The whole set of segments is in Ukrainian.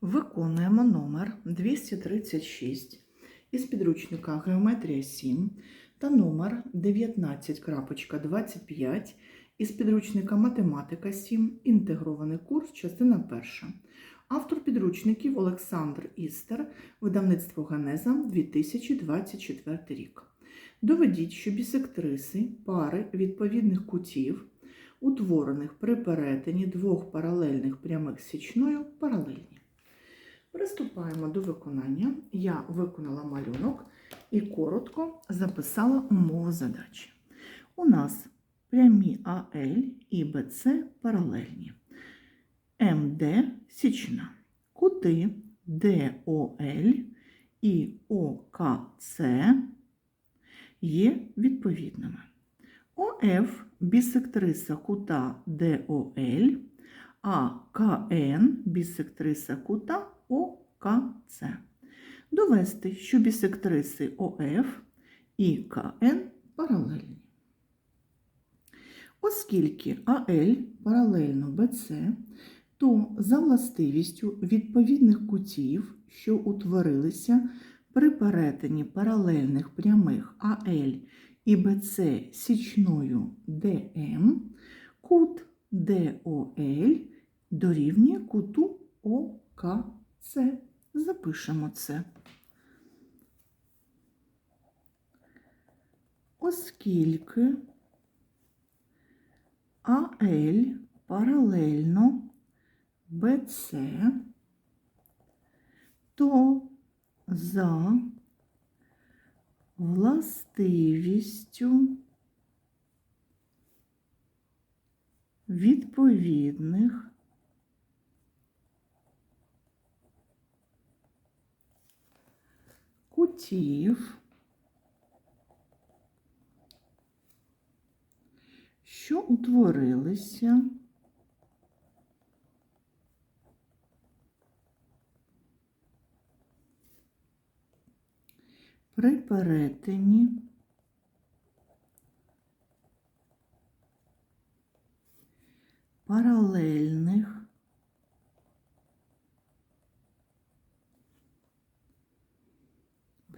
Виконуємо номер 236 із підручника Геометрія 7 та номер 19.25 із підручника Математика 7. Інтегрований курс, частина 1. Автор підручників Олександр Істер, видавництво Генеза 2024 рік. Доведіть, що бісектриси пари відповідних кутів, утворених при перетині двох паралельних прямих січною, паралельні. Приступаємо до виконання. Я виконала малюнок і коротко записала умову задачі. У нас прямі АЛ і БЦ паралельні. МД січна. Кути ДОЛ і ОКЦ є відповідними. ОФ бісектриса кута ДОЛ, а КН бісектриса кута ОКЦ. Довести, що бісектриси ОФ і КН паралельні. Оскільки АЛ паралельно БЦ, то за властивістю відповідних кутів, що утворилися при перетині паралельних прямих АЛ і БЦ січною ДМ, кут ДОЛ дорівнює куту ОКЦ. Запишемо це. Оскільки АЛ паралельно БЦ, то за властивістю відповідних кутів, що утворилися при перетині паралельних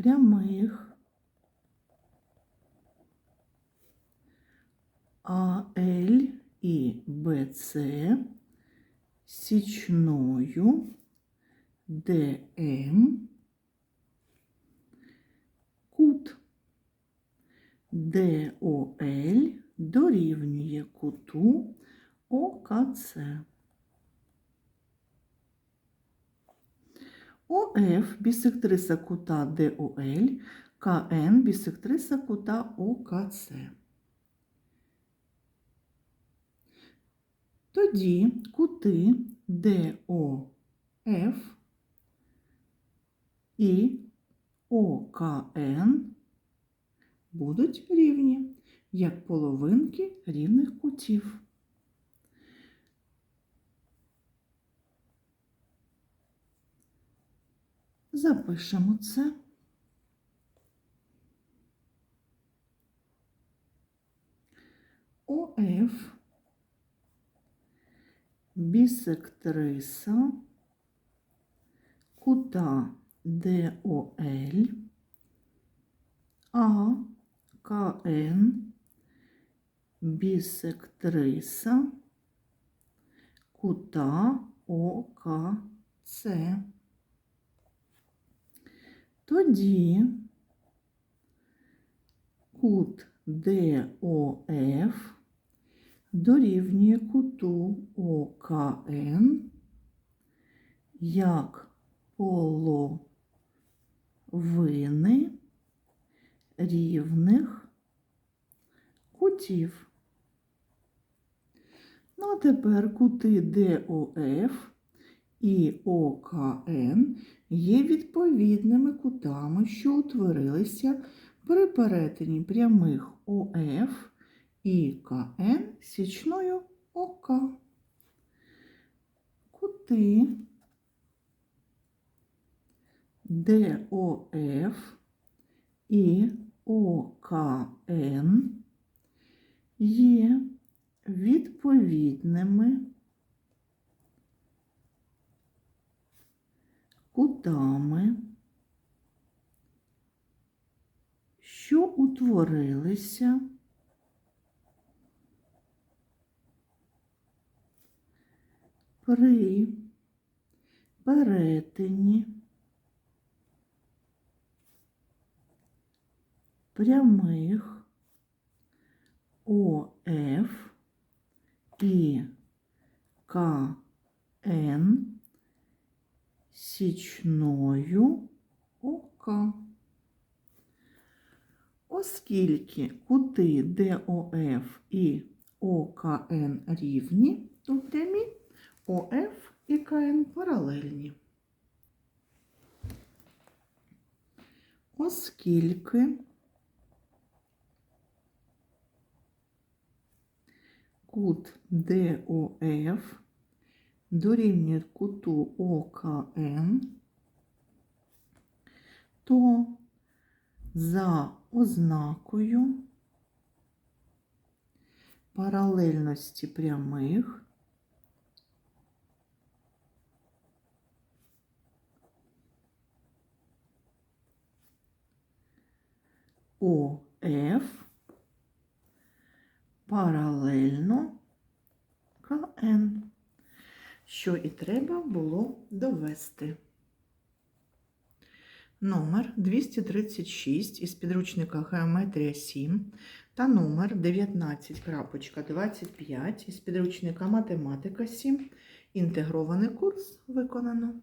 прямих АЛ і БЦ січною ДМ кут ДОЛ дорівнює куту ОКЦ. ОФ бісектриса кута ДОЛ, КН бісектриса кута ОКЦ. Тоді кути ДОФ і ОКН будуть рівні, як половинки рівних кутів. Запишемо це. ОФ бісектриса. Кута ДОЛ, а КН бісектриса. Кута ОКЦ. Тоді кут ДОФ дорівнює куту ОКН як половини рівних кутів. Ну, а тепер кути ДОФ і ОКН є відповідними кутами, що утворилися при перетині прямих ОФ і КН січною ОК. Кути ДОФ і ОКН є відповідними кутами, що утворилися. При перетині прямих ОФ і КН січною ОК. Оскільки кути ДОФ і ОКН рівні у прямі, ОФ і КН паралельні. Оскільки кут ДОФ дорівнює куту ОКН, то за ознакою паралельності прямих ОФ паралельно КН, що і треба було довести. Номер 236 із підручника Геометрія 7 та номер 19.25 із підручника Математика 7. Інтегрований курс виконано.